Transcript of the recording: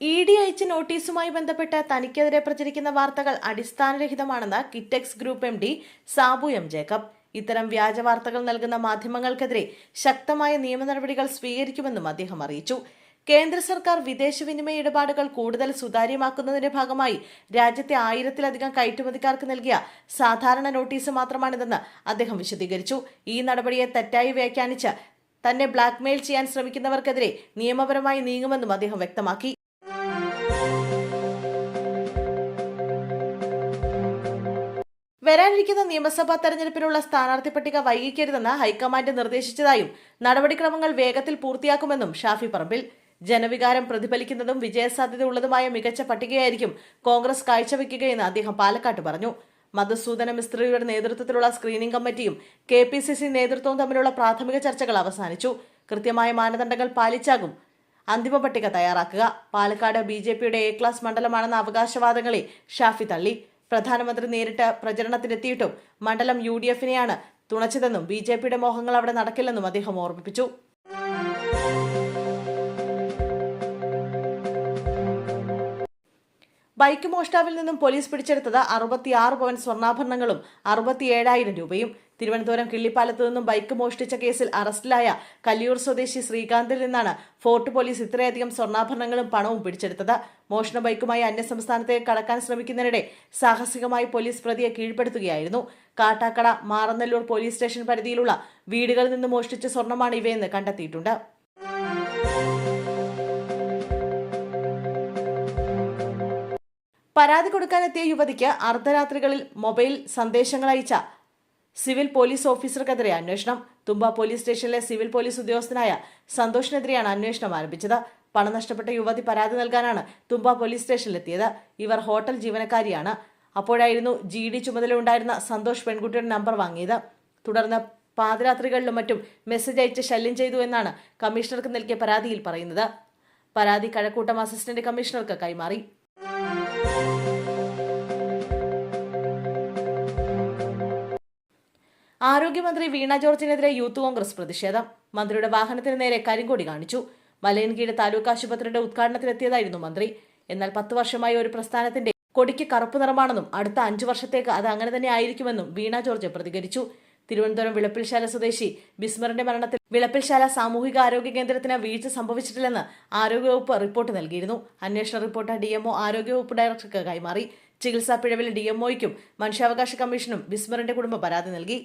E D അയച്ച നോട്ടീസുമായി ബന്ധപ്പെട്ട് തനിക്കെതിരെ പ്രചരിക്കുന്ന വാർത്തകൾ അടിസ്ഥാനരഹിതമാണെന്ന് Kitex group M D Sabu M Jacob. ഇത്തരം വ്യാജ വാർത്തകൾ നൽകുന്ന മാധ്യമങ്ങൾക്കെതിരെ ശക്തമായ നിയമ നടപടികൾ സ്വീകരിക്കുമെന്നും അദ്ദേഹം അറിയിച്ചു. കേന്ദ്ര സർക്കാർ വിദേശ വിനിമയ ഇടപാടുകൾ കൂടുതൽ സുതാര്യമാക്കുന്നതിന്റെ ഭാഗമായി രാജ്യത്തെ ആയിരത്തിലധികം കയറ്റുമതിക്കാർക്ക് നൽകിയ സാധാരണ നോട്ടീസ് മാത്രമാണിതെന്ന് അദ്ദേഹം വിശദീകരിച്ചു. ഈ നടപടിയെ തെറ്റായി വ്യാഖ്യാനിച്ച് തന്നെ ബ്ലാക്ക്മെയിൽ ചെയ്യാൻ ശ്രമിക്കുന്നവർക്കെതിരെ നിയമപരമായി നീങ്ങുമെന്നും അദ്ദേഹം വ്യക്തമാക്കി. വരാനിരിക്കുന്ന നിയമസഭാ തെരഞ്ഞെടുപ്പിനുള്ള സ്ഥാനാർത്ഥി പട്ടിക വൈകിക്കരുതെന്ന് ഹൈക്കമാൻഡ് നിർദ്ദേശിച്ചതായും നടപടിക്രമങ്ങൾ വേഗത്തിൽ പൂർത്തിയാക്കുമെന്നും ഷാഫി പറമ്പിൽ. ജനവികാരം പ്രതിഫലിക്കുന്നതും വിജയസാധ്യത ഉള്ളതുമായ മികച്ച പട്ടികയായിരിക്കും കോൺഗ്രസ് കാഴ്ചവെക്കുകയെന്ന് അദ്ദേഹം പാലക്കാട്ട് പറഞ്ഞു. മധുസൂദന മിസ്ത്രിയുടെ നേതൃത്വത്തിലുള്ള സ്ക്രീനിംഗ് കമ്മിറ്റിയും കെ പി സി സി നേതൃത്വവും തമ്മിലുള്ള പ്രാഥമിക ചർച്ചകൾ അവസാനിച്ചു. കൃത്യമായ മാനദണ്ഡങ്ങൾ പാലിച്ചാകും അന്തിമ പട്ടിക തയ്യാറാക്കുക. പാലക്കാട് ബി ജെ പിയുടെ എ ക്ലാസ് മണ്ഡലമാണെന്ന അവകാശവാദങ്ങളെ ഷാഫി തള്ളി. പ്രധാനമന്ത്രി നേരിട്ട് പ്രചരണത്തിനെത്തിയിട്ടും മണ്ഡലം യു ഡി എഫിനെയാണ് തുണച്ചതെന്നും ബി ജെ പിയുടെ മോഹങ്ങൾ അവിടെ നടക്കില്ലെന്നും അദ്ദേഹം ഓർമ്മിപ്പിച്ചു. ബൈക്ക് മോഷ്ടാവിൽ നിന്നും പോലീസ് പിടിച്ചെടുത്തത് അറുപത്തിയാറ് പവൻ സ്വർണാഭരണങ്ങളും അറുപത്തിയേഴായിരം രൂപയും. തിരുവനന്തപുരം കിള്ളിപ്പാലത്ത് നിന്നും ബൈക്ക് മോഷ്ടിച്ച കേസിൽ അറസ്റ്റിലായ കല്ലിയൂർ സ്വദേശി ശ്രീകാന്തിൽ നിന്നാണ് ഫോർട്ട് പോലീസ് ഇത്രയധികം സ്വർണാഭരണങ്ങളും പണവും പിടിച്ചെടുത്തത്. മോഷണ ബൈക്കുമായി അന്യസംസ്ഥാനത്തേക്ക് കടക്കാൻ ശ്രമിക്കുന്നതിനിടെ സാഹസികമായി പോലീസ് പ്രതിയെ കീഴ്പ്പെടുത്തുകയായിരുന്നു. കാട്ടാക്കട മാറന്നല്ലൂർ പോലീസ് സ്റ്റേഷൻ പരിധിയിലുള്ള വീടുകളിൽ നിന്ന് മോഷ്ടിച്ച സ്വർണമാണ് ഇവയെന്ന് കണ്ടെത്തിയിട്ടുണ്ട്. പരാതി കൊടുക്കാനെത്തിയ യുവതിക്ക് അർദ്ധരാത്രികളിൽ മൊബൈൽ സന്ദേശങ്ങൾ അയച്ച സിവിൽ പോലീസ് ഓഫീസർക്കെതിരെ അന്വേഷണം. തുമ്പ പോലീസ് സ്റ്റേഷനിലെ സിവിൽ പോലീസ് ഉദ്യോഗസ്ഥനായ സന്തോഷിനെതിരെയാണ് അന്വേഷണം ആരംഭിച്ചത്. പണം നഷ്ടപ്പെട്ട യുവതി പരാതി നൽകാനാണ് തുമ്പ പോലീസ് സ്റ്റേഷനിലെത്തിയത്. ഇവർ ഹോട്ടൽ ജീവനക്കാരിയാണ്. അപ്പോഴായിരുന്നു ജി ഡി ചുമതലയുണ്ടായിരുന്ന സന്തോഷ് പെൺകുട്ടിയുടെ നമ്പർ വാങ്ങിയത്. തുടർന്ന് പാതിരാത്രികളിലും മറ്റും മെസ്സേജ് അയച്ച് ശല്യം ചെയ്തു എന്നാണ് കമ്മീഷണർക്ക് നൽകിയ പരാതിയിൽ പറയുന്നത്. പരാതി കഴക്കൂട്ടം അസിസ്റ്റന്റ് കമ്മീഷണർക്ക് കൈമാറി. ആരോഗ്യമന്ത്രി വീണ ജോർജിനെതിരെ യൂത്ത് കോൺഗ്രസ് പ്രതിഷേധം. മന്ത്രിയുടെ വാഹനത്തിന് നേരെ കരിങ്കൊടി കാണിച്ചു. മലയൻകീട് താലൂക്ക് ആശുപത്രിയുടെ ഉദ്ഘാടനത്തിനെത്തിയതായിരുന്നു മന്ത്രി. എന്നാൽ പത്ത് വർഷമായി ഒരു പ്രസ്ഥാനത്തിന്റെ കൊടിക്ക് കറുപ്പ് നിറമാണെന്നും അടുത്ത അഞ്ചു വർഷത്തേക്ക് അത് അങ്ങനെ തന്നെ ആയിരിക്കുമെന്നും വീണ ജോർജ് പ്രതികരിച്ചു. തിരുവനന്തപുരം വിളപ്പിൽശാല സ്വദേശി ബിസ്മറിന്റെ മരണത്തിൽ വിളപ്പിൽശാല സാമൂഹിക ആരോഗ്യ കേന്ദ്രത്തിന് വീഴ്ച സംഭവിച്ചിട്ടില്ലെന്ന് ആരോഗ്യവകുപ്പ് റിപ്പോർട്ട് നൽകിയിരുന്നു. അന്വേഷണ റിപ്പോർട്ട് ഡിഎംഒ ആരോഗ്യവകുപ്പ് ഡയറക്ടർക്ക് കൈമാറി. ചികിത്സാ പിഴവിൽ ഡിഎംഒയ്ക്കും മനുഷ്യാവകാശ കമ്മീഷനും ബിസ്മറിന്റെ കുടുംബം പരാതി നൽകി.